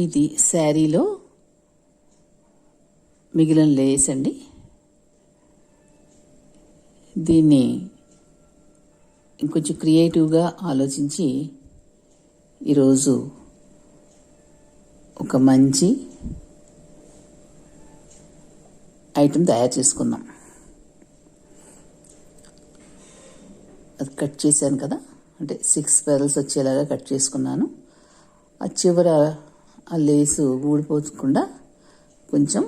ఇది శారీలో మిగిలిన లేస్ అండి. దీన్ని ఇంకొంచెం క్రియేటివ్గా ఆలోచించి ఈరోజు ఒక మంచి ఐటెం తయారు చేసుకుందాం. అది కట్ చేశాను కదా అంటే సిక్స్ పెరల్స్ వచ్చేలాగా కట్ చేసుకున్నాను. ఆ చివర ఆ లేసు ఊడిపోకుండా కొంచెం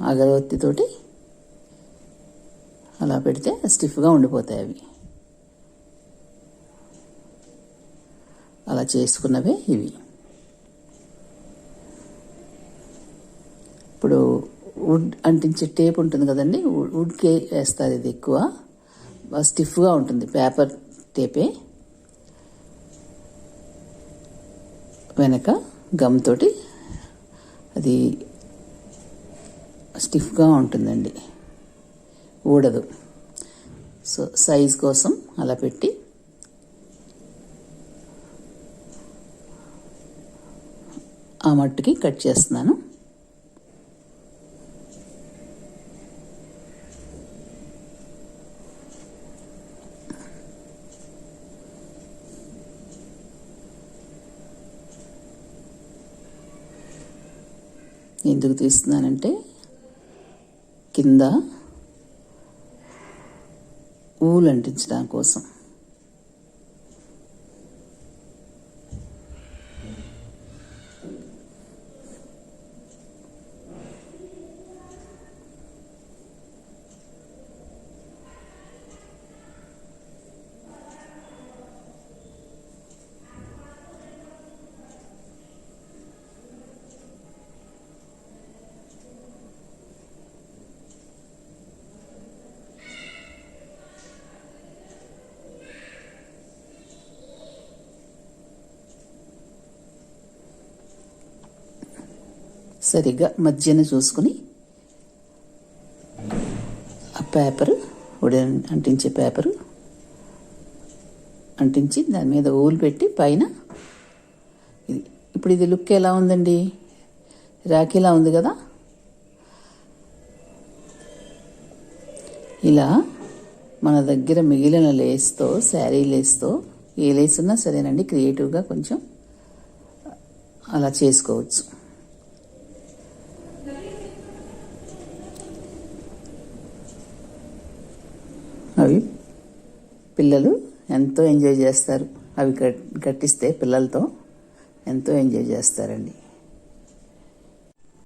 అగరవత్తితోటి అలా పెడితే స్టిఫ్గా ఉండిపోతాయి అవి. అలా చేసుకున్నవే ఇవి. ఇప్పుడు వుడ్ అంటించే టేప్ ఉంటుంది కదండి వుడ్కే వేస్తారు ఇది ఎక్కువ. స్టిఫ్గా ఉంటుంది పేపర్ టేపే. వెనక గమ్ తోటి అది స్టిఫ్గా ఉంటుందండి. ఊడదు. సో సైజ్ కోసం అలా పెట్టి ఆ మట్టుకి కట్ చేస్తున్నాను. ఎందుకు తీస్తున్నానంటే కింద ఊలు అంటించడం కోసం. సరిగ్గా మధ్యన చూసుకుని ఆ పేపరు ఉడి అంటించే పేపరు అంటించి దాని మీద ఊలు పెట్టి పైన ఇది. ఇప్పుడు ఇది లుక్ ఎలా ఉందండి? రాఖీలా ఉంది కదా? ఇలా మన దగ్గర మిగిలిన లేస్తో శారీ లేస్తో ఏ లేస్ ఉన్నా సరేనండి క్రియేటివ్గా కొంచెం అలా చేసుకోవచ్చు. అవి పిల్లలు ఎంతో ఎంజాయ్ చేస్తారు. అవి కట్ కట్టిస్తే పిల్లలతో ఎంతో ఎంజాయ్ చేస్తారండి.